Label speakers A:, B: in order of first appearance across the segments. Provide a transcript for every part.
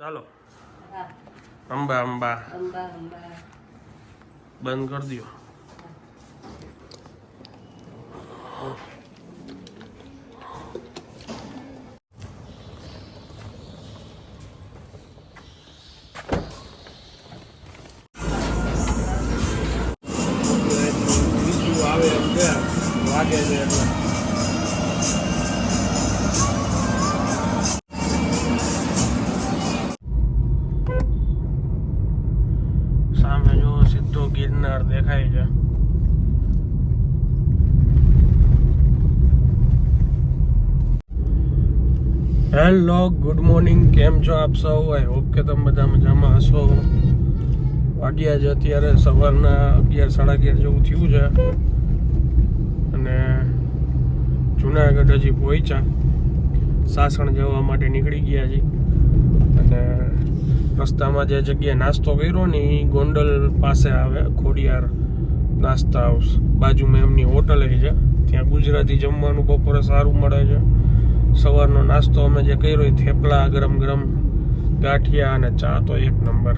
A: ચાલો. અંબા અંબા.
B: અંબા અંબા.
A: બંધ કરી દો બીજું આવે એમ છે વાગે છે એટલે. Hello, good morning. કેમ છો આપ સૌ? આઈ હોપ કે તમે બધા મજામાં હશો. વાગ્યા છે અત્યારે સવારના અગિયાર, સાડા અગિયાર જેવું થયું છે. અને જુનાગઢ હજી પહોંચ્યા સાસણ જવા માટે નીકળી ગયા છે અને રસ્તામાં જે જગ્યાએ નાસ્તો કર્યો ને એ ગોંડલ પાસે આવે, ખોડિયાર નાસ્તા હાઉસ. બાજુમાં એમની હોટલ છે. ત્યાં ગુજરાતી જમવાનું બપોરે સારું મળે છે. સવારનો નાસ્તો અમે જે કર્યો એ થેપલા ગરમ ગરમ ગાંઠિયા અને ચા તો એક નંબર.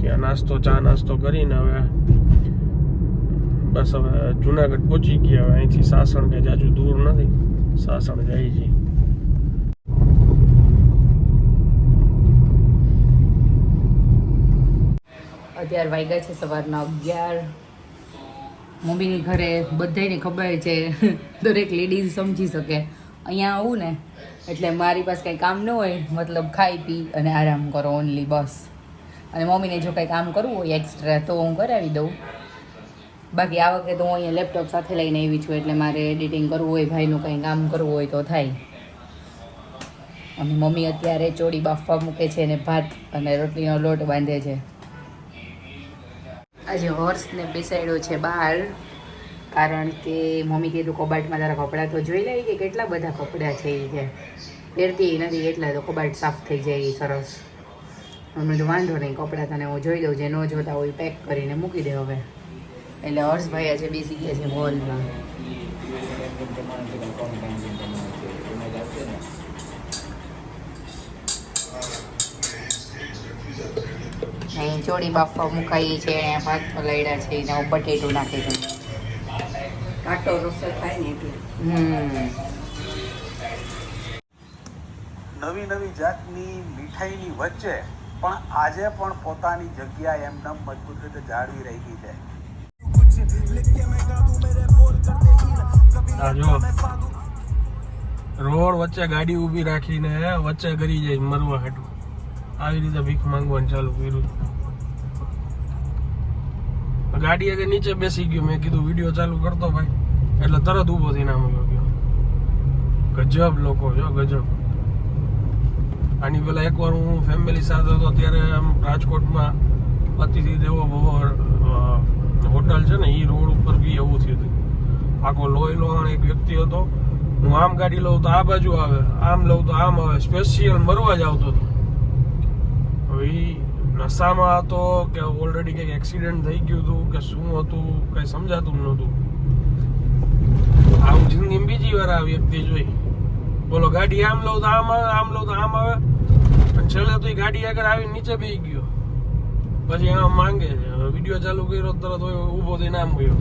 A: ત્યાં નાસ્તો, ચા નાસ્તો કરીને હવે બસ હવે જુનાગઢ પહોંચી ગયા. હવે અહીંથી સાસણ કે જાજુ દૂર નથી, સાસણ જાય છે.
B: અત્યારે વાગ્યા છે, સવારના અગિયાર. મમ્મીની ઘરે બધાને ખબર છે, દરેક લેડીઝ સમજી શકે. અહીંયા આવું ને, એટલે મારી પાસે કંઈ કામ ન હોય, મતલબ ખાઈ પી અને આરામ કરો ઓનલી બસ. અને મમ્મીને જો કંઈ કામ કરવું હોય એક્સ્ટ્રા તો હું કરાવી દઉં. બાકી આ વખતે તો હું અહીંયા લેપટોપ સાથે લઈને આવી છું, એટલે મારે એડિટિંગ કરવું હોય, ભાઈનું કંઈ કામ કરવું હોય તો થાય. અને મમ્મી અત્યારે ચોડી બાફવા મૂકે છે અને ભાત અને રોટલીનો લોટ બાંધે છે. આજે હોર્સને બેસાડ્યો છે બહાર. કારણ કે મમ્મી કીધું કબાટમાં તારા કપડાં તો જોઈ લઈ કે કેટલા બધા કપડાં છે એ કે. પહેરતી નથી, એટલા તો કબાટ સાફ થઈ જાય એ સરસ. મને તો વાંધો નહીં, કપડાં તને હું જોઈ દઉં જે ન જોતા હોય પેક કરીને મૂકી દે હવે. એટલે હર્ષભાઈ આજે બેસી ગયા છે હોલમાં અહીં ચોળી બાફવા મુકાઈ છે ભાત પલાળ્યા છે, એના ઉપર બટેટું નાખી છે.
C: કાટો રસો થાય ને એટલે.
D: નવી નવી જાતની મીઠાઈની વચ્ચે પણ આજે પણ પોતાની જગ્યા એમનેમ મજબૂત રીતે જાળવી રહી છે.
A: રોડ વચ્ચે ગાડી ઊભી રાખીને વચ્ચે કરી જાય મરવા હાટું આવી રીતે ભીખ માંગવાનું ચાલુ કર્યું. ગાડી આગળ નીચે બેસી ગયું. મેં કીધું, વીડિયો ચાલુ કરતો ભાઈ. એટલે તરત ઊભો થઈને આમ ગયો. ગજબ લોકો જો ગજબ. આની પેલા એકવાર હું ફેમિલી સાથે હતો, ત્યારે આમ રાજકોટમાં અતિથિ દેવો ભવો હોટલ છે ને એ રોડ ઉપર બી એવું થયું હતું. આખો લોહી લોહાણ એક વ્યક્તિ હતો. હું આમ ગાડી લઉં તો આ બાજુ આવે, આમ લઉં તો આમ આવે સ્પેશિયલ મરવા જ આવતો હતો. હવે નશામાં હતો કે ઓલરેડી કંઈક એક્સિડન્ટ થઈ ગયું હતું કે શું હતું, કંઈ સમજાતું નહોતું. આવું જિંદગી બીજી વાર આ વ્યક્તિ જોઈ. બોલો, ગાડી આમ લઉં તો આમ આવે, આમ લઉં તો આમ આવે. અને છેલ્લે તો એ ગાડી આગળ આવી નીચે બેસી ગયો. પછી આમ માંગે છે. વીડિયો ચાલુ કર્યો તરત હોય ઊભો થઈને આમ ગયો.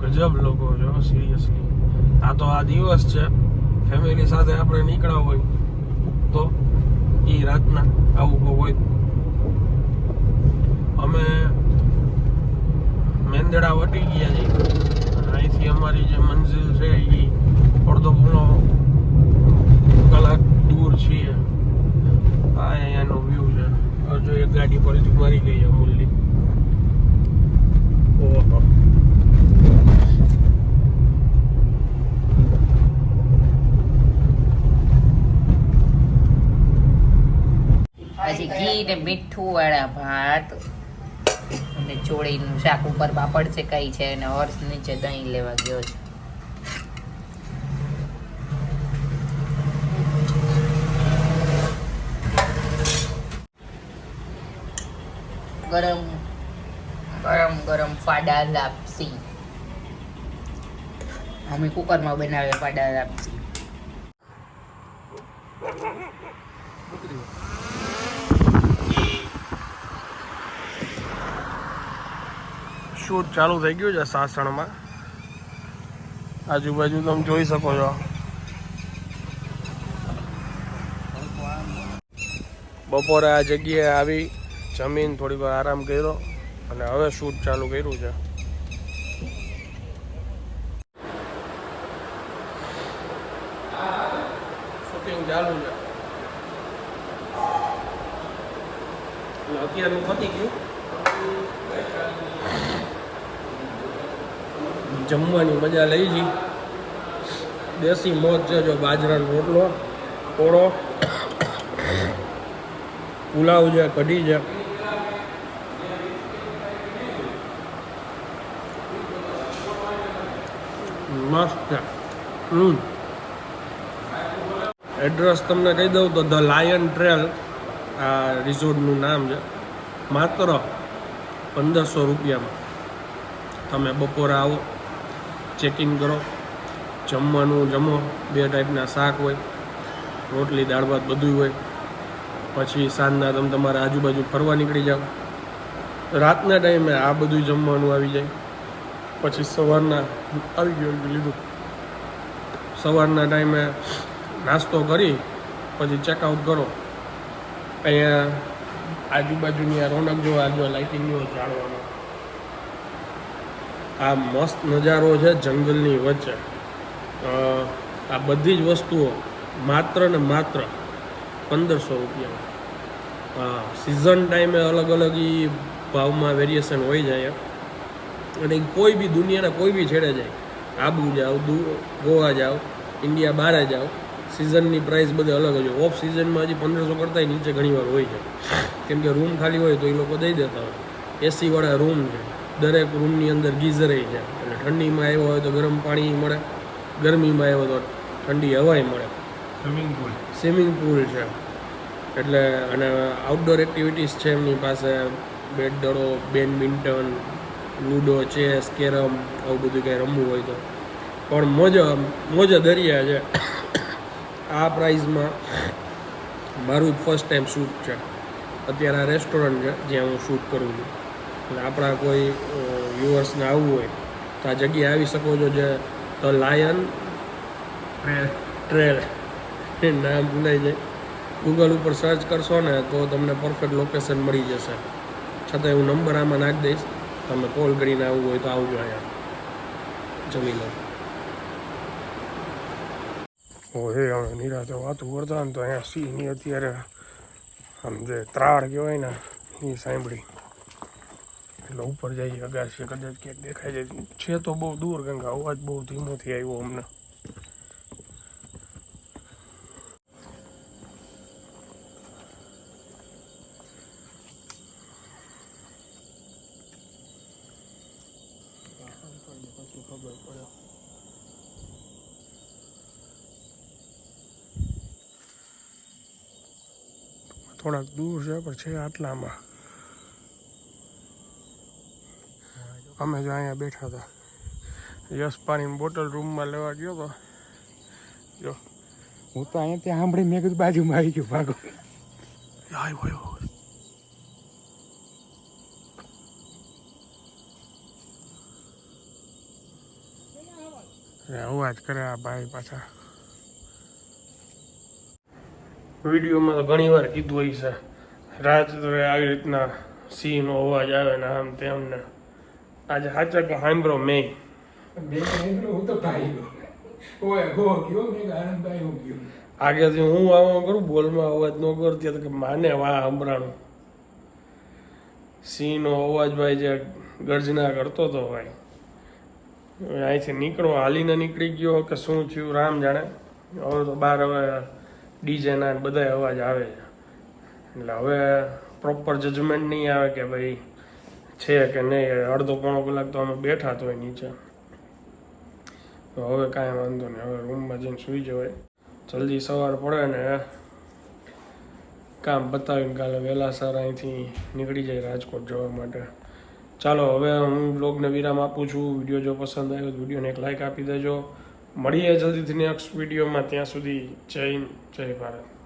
A: ગજબ લોકો જો સિરિયસલી આ તો આ દિવસ છે. ફેમિલી સાથે આપણે નીકળ્યા હોય તો એ રાતના આવું હોય અમે મેંદડા વટી ગયા અને અહીંથી અમારી જે મંજિલ છે એ અડધો પોણો કલાક દૂર છીએ આ અહીંયાનો વ્યૂ છે. હજુ એક ગાડી પલટી મારી ગઈ અમૂલની. ઓહો.
B: પછી ઘી ને મીઠું વાળા ભાત. અને ચોળીનું શાક ઉપર પાપડ કઈ છે અને હર્ષ નીચે દહીં લેવા ગયો છે. ગરમ ગરમ ગરમ ફાડા લાપસી. અમે કુકરમાં બનાવે ફાડા લાપસી.
A: શૂટ ચાલુ થઈ ગયું છે સાસણમાં. આજુબાજુ તમે જોઈ શકો છો. બપોરે આ જગ્યાએ આવી, જમીન થોડી વાર આરામ કર્યો અને હવે શૂટ ચાલુ કર્યું છે. શૂટિંગ ચાલુ છે. ગયું. જમવાની મજા લઈ જઈ દેશી મોજ છે જો બાજરાનો રોટલો કોળો પુલાવ છે, કઢી છે. મસ્ત. હમ. એડ્રેસ તમને કહી દઉં તો ધ લાયન ટ્રેલ, આ રિઝોર્ટનું નામ છે. માત્ર પંદરસો રૂપિયામાં. તમે બપોરે આવો. ચેકિંગ કરો. જમવાનું જમો. બે ટાઈપના શાક હોય, રોટલી, દાળ ભાત બધું હોય. પછી સાંજના તમે તમારા આજુબાજુ ફરવા નીકળી જાઓ. રાતના ટાઈમે આ બધું જમવાનું આવી જાય. પછી સવારના આવી ગયું લીધું. સવારના ટાઈમે નાસ્તો કરી, પછી ચેકઆઉટ કરો. અહીંયા આજુબાજુની આ રોનક જો લાઇટિંગ જો લાઇટિંગનો જાળવાનો. આ મસ્ત નજારો છે જંગલની વચ્ચે. આ બધી જ વસ્તુઓ માત્ર ને માત્ર પંદરસો રૂપિયામાં. હા સિઝન ટાઈમે અલગ અલગ એ ભાવમાં વેરિએશન હોય જાય. અને કોઈ બી દુનિયાના કોઈ બી છેડે જાય. આબુ જાઓ ગોવા જાઓ, ઇન્ડિયા બહાર જાઓ સિઝનની પ્રાઇસ બધે અલગ જ હોય. ઓફ સિઝનમાં હજી પંદરસો કરતાંય નીચે ઘણીવાર હોય છે. કેમ કે રૂમ ખાલી હોય તો એ લોકો દઈ દેતા હોય. એસીવાળા રૂમ છે. દરેક રૂમની અંદર ગીઝર છે. એટલે ઠંડીમાં આવ્યો હોય તો ગરમ પાણી મળે ગરમીમાં આવ્યો તો ઠંડી હવાય મળે.
E: સ્વિમિંગ પુલ
A: સ્વિમિંગ પુલ છે. એટલે અને આઉટડોર એક્ટિવિટીઝ છે એમની પાસે બેટ દડો બેડમિન્ટન લૂડો ચેસ કેરમ આવું બધું કંઈ રમવું હોય તો. પણ મોજા મોજા દરિયા છે. આ પ્રાઇઝમાં મારું ફર્સ્ટ ટાઈમ શૂટ છે. અત્યારે આ રેસ્ટોરન્ટ છે જ્યાં હું શૂટ કરું છું. એટલે આપણા કોઈ વ્યુઅર્સને આવવું હોય તો આ જગ્યાએ આવી શકો છો જે ધ લાયન
E: ટ્રેલ
A: એ નામ ભૂલાઈ જાય. ગૂગલ ઉપર સર્ચ કરશો ને તો તમને પરફેક્ટ લોકેશન મળી જશે. છતાંય હું નંબર આમાં નાખી દઈશ. તમે કોલ કરીને આવવું હોય તો આવજો અહીંયા. જમી લો. ઓહે હવે નિરાતે વાતું કરતા ને તો અહીંયા સિંહની અત્યારે આમ જે ત્રાળ કહેવાય ને એ સાંભળી. એટલે ઉપર જઈએ અગાશી કદાચ ક્યાંક દેખાય જાય. છે તો બહુ દૂર, કારણ કે અવાજ બહુ ધીમોથી આવ્યો અમને. થોડાક દૂર છે, પણ છે આટલામાં. અમે જો અહીંયા બેઠા હતા. યશ પાણીની બોટલ રૂમમાં લેવા ગયો તો જો.
E: હું તો અહીંયા ત્યાં સાંભળી મેં કીધું બાજુમાં આવી ગયું ભાગો.
A: આવ્યો અવાજ કરે આ ભાઈ પાછા. વિડીયોમાં તો ઘણી વાર કીધું હોય છે. રાત્રે આવી રીતના સિંહનો અવાજ આવે ને આમ તેમ ને. આજે સાચા કે સાંભળો મેં
E: હું તો ભાઈ ઓય ગો ગયો મેં આનંદભાઈ હું ગયો
A: આગેથી હું આવો કરું બોલમાં અવાજ ન કરતી તો કે માને વાહ સંભળાણું સિંહનો અવાજ ભાઈ જે ગર્જના કરતો હતો ભાઈ અહીંથી નીકળો હાલીને નીકળી ગયો કે શું થયું રામ જાણે। હવે તો બહાર હવે ડીજેના બધા અવાજ આવે છે. એટલે હવે પ્રોપર જજમેન્ટ નહીં આવે કે ભાઈ છે કે નહીં અડધો પોણો કલાક તો અમે બેઠા તો નીચે. તો હવે કાંઈ વાંધો નહીં, હવે રૂમમાં જઈને સૂઈ જવાય. જલ્દી સવાર પડે ને, કામ બતાવીને કાલે વહેલા સર અહીંથી નીકળી જાય રાજકોટ જવા માટે. ચાલો, હવે હું બ્લોગને વિરામ આપું છું. વીડિયો જો પસંદ આવ્યો તો વિડીયોને એક લાઇક આપી દેજો. મળીએ જલ્દીથી નેક્સ્ટ વિડીયોમાં ત્યાં સુધી જય જય ભારત.